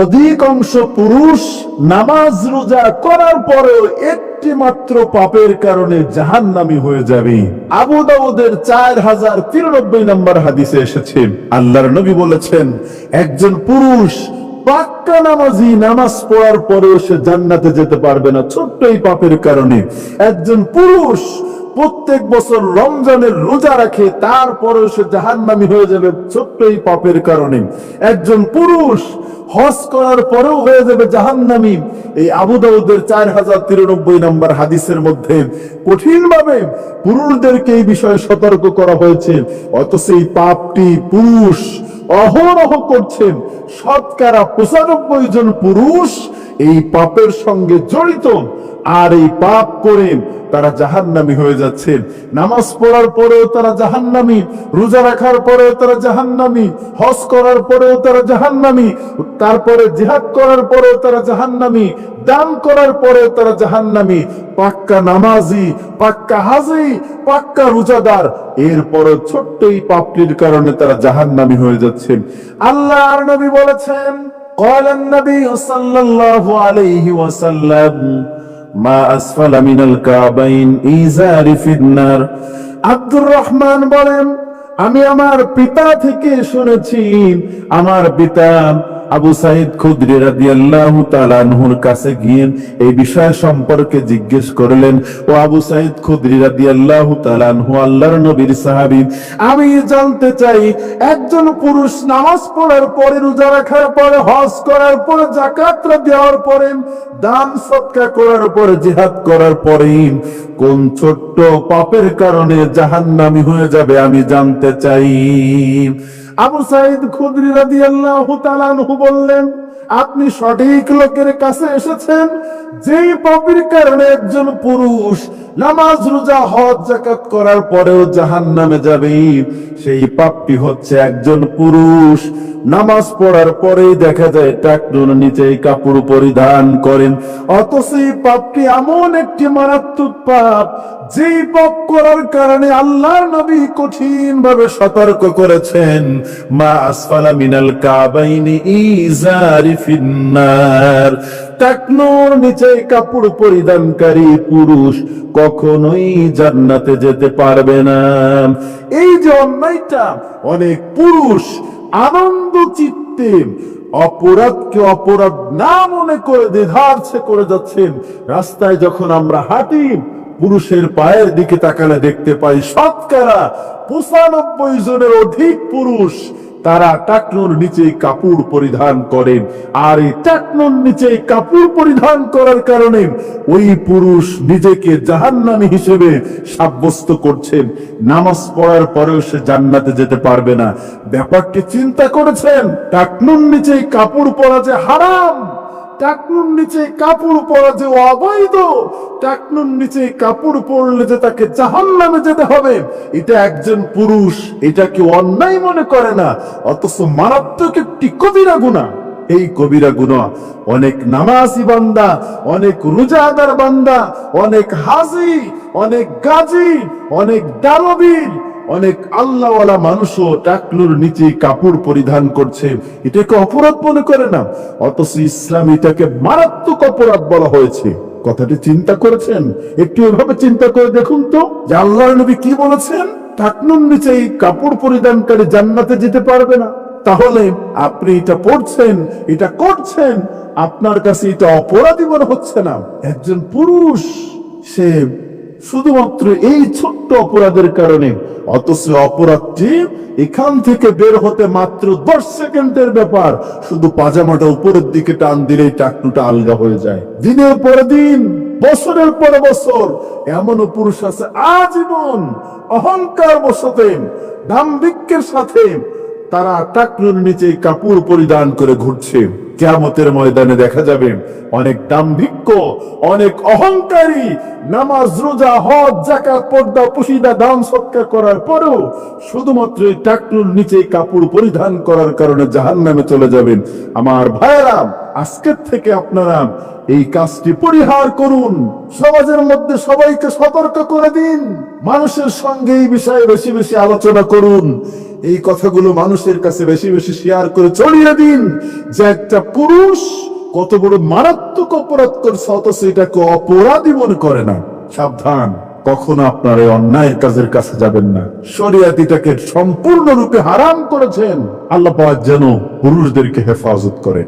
অধিকাংশ পুরুষ নামাজ রোজা করার পরেও একটি মাত্র পাপের কারণে জাহান্নামী হয়ে যাবে। আবু দাউদের চার হাজার তিরানব্বই নম্বর হাদিসে এসেছে। আল্লাহর নবী বলেছেন, একজন পুরুষ পাক্কা নামাজি নামাজ পড়ার পরেও সে জান্নাতে যেতে পারবে না, ছোট্ট এই পাপের কারণে। একজন পুরুষ প্রত্যেক বছর রমজানের রোজা রাখে, তারপরেও সে জাহান্নামী হয়ে যাবে ছোট্ট এই পাপের কারণে। একজন পুরুষ হজ করার পরেও হয়ে যাবে জাহান্নামী। এই আবু দাউদের চার হাজার তিরানব্বই নম্বর হাদিসের মধ্যে কঠিন ভাবে পুরুষদেরকে এই বিষয়ে সতর্ক করা হয়েছে। অথচ এই পাপটি পুরুষ অহরহ করছেন। শতকরা পঁচানব্বই জন পুরুষ এই পাপের সঙ্গে জড়িত। আর এই পাপ করে তারা জাহান্নামী হয়ে যাচ্ছে নামাজ পড়ার পরেও তারা জাহান্নামী রোজা রাখার পরেও তারা জাহান্নামী হজ করার পরেও তারা জাহান্নামী তারপরে জিহাদ করার পরেও তারা জাহান্নামী দান করার পরেও তারা জাহান্নামী পাক্কা নামাজি পাক্কা হাজি পাক্কা রোজাদার এরপরে ছোট্ট এই পাপটির কারণে তারা জাহান্নামী হয়ে যাচ্ছেন আল্লাহ আর নবী বলেছেন قال النبي صلى الله عليه وسلم মা কাবাইন আব্দুর রহমান বলেন আমি আমার পিতা থেকে শুনেছি আমার পিতা আবু সাইদ খুদরি রাদিয়াল্লাহু তাআলা আনহুর কাছে গিয়ে এই বিষয় সম্পর্কে জিজ্ঞেস করলেন, ও আবু সাইদ খুদরি রাদিয়াল্লাহু তাআলা আনহু, আল্লাহর নবীর সাহাবী, আমি জানতে চাই, একজন পুরুষ নামাজ পড়ার পরে রোজা রাখার পরে, হজ করার পরে, যাকাত দেওয়ার পরে, দান সৎকা করার পরে, জিহাদ করার পরে, কোন ছোট্ট পাপের কারণে জাহান্নামী হয়ে যাবে আমি জানতে চাই। আবু সাইদ খুদরি রাদি আল্লাহ বললেন, আপনি সঠিক লোকের কাছে এসেছেন যে পাপির কারণে একজন পুরুষ নামাজ, রোজা, হজ জাকাত করার পরেও জাহান্নামে যাবে। সেই পাপটি হচ্ছে একজন পুরুষ। নামাজ পড়ার পরেই দেখা যায় টাকনুর নিচে কাপড় পরিধান করেন। অথচ এই পাপটি এমন একটি মারাত্মক পাপ, যেই পাপ করার কারণে আল্লাহর নবী কঠিন ভাবে সতর্ক করেছেন। মা আসফালা মিনাল কাবাইনি ইজারি ফিন্নার। টাকনোর নিচে কাপড় পরিধানকারী পুরুষ কখনোই জান্নাতে যেতে পারবে না। এই যে অন্যায়টা, অনেক পুরুষ আনন্দ চিত্তে অপরাধকে অপরাধ না মনে করে করে যাচ্ছেন। রাস্তায় যখন আমরা হাঁটি, পুরুষের পায়ের দিকে তাকালে দেখতে পাই শতকরা পঁচানব্বই জনের অধিক পুরুষ তারা টাকনুর নিচে কাপড় পরিধান করেন। আর এই টাকনুর নিচে কাপড় পরিধান করার কারণে ওই পুরুষ নিজেকে জাহান্নামী হিসেবে সাব্যস্ত করছেন। নামাজ পড়ার পরেও সে জান্নাতে যেতে পারবে না। ব্যাপারটি চিন্তা করেছেন, টাকনোর নিচে কাপড় পরা যে হারাম। টাকনুর নিচে কাপড় পরা যে অবৈধ টাকনুর নিচে কাপড় পরলে যে তাকে জাহান নামে যেতে হবে। এটা একজন পুরুষ, এটা কি অন্যায় মনে করে না, অথচ মারাত্মক একটি কবিরা গুণা এই কবিরা গুণা অনেক নামাজি বান্দা, অনেক রোজাদার বান্দা, অনেক হাজি, অনেক গাজী, অনেক দানবীর অনেক আল্লাহওয়ালা মানুষও টাকলুর নিচে কাপড় পরিধান করছে। এটাকে অপরাধ মনে করে না, অথচ ইসলাম এটাকে মারাত্মক অপরাধ বলা হয়েছে। কথাটি চিন্তা করেছেন? একটু এভাবে চিন্তা করে দেখুন তো, যে আল্লাহ নবী কি বলেছেন? টাকনুর নিচে এই কাপড় পরিধানকারী জান্নাতে যেতে পারবে না। তাহলে আপনি এটা পড়ছেন এটা করছেন, আপনার কাছে এটা অপরাধী মনে হচ্ছে না। একজন পুরুষ, সে শুধুমাত্র এই ছোট্ট অপরাধের কারণে, অথচ অপরাধটি এখান থেকে বের হতে মাত্র দশ সেকেন্ডের ব্যাপার। শুধু পাজামাটা উপরের দিকে টান দিলেই টাকনুটা আলগা হয়ে যায়। দিনের পর দিন, বছরের পর বছর, এমনও পুরুষ আছে আজীবন অহংকার বসতে দাম্ভিক্যের সাথে, তারা টাকনুর নিচে কাপড় পরিধান করে ঘুরছে। কেয়ামতের ময়দানে দেখা যাবে অনেক দাম্ভিক্য, অনেক অহংকারী, নামাজ, রোজা, হজ জাকাত পর্দা, পুশিদা, দান, সৎকার করার পরেও শুধুমাত্র এই টাকনুর নিচে কাপড় পরিধান করার কারণে জাহান নামে চলে যাবেন। আমার ভাইয়েরা, আজকের থেকে আপনারা এই কাজটি পরিহার করুন। সমাজের মধ্যে সবাইকে সতর্ক করে দিন। মানুষের সঙ্গে এই বিষয়ে বেশি বেশি আলোচনা করুন। এই কথাগুলো মানুষের কাছে বেশি বেশি শেয়ার করে চড়িয়ে দিন। যে একটা পুরুষ কত বড় মারাত্মক অপরাধ করছে, অথচ এটাকে অপরাধী মনে করে না। সাবধান, কখনো আপনার এই অন্যায়ের কাজের কাছে যাবেন না। শরিয়াত সম্পূর্ণরূপে হারাম করেছেন। আল্লাহ যেন পুরুষদেরকে হেফাজত করে।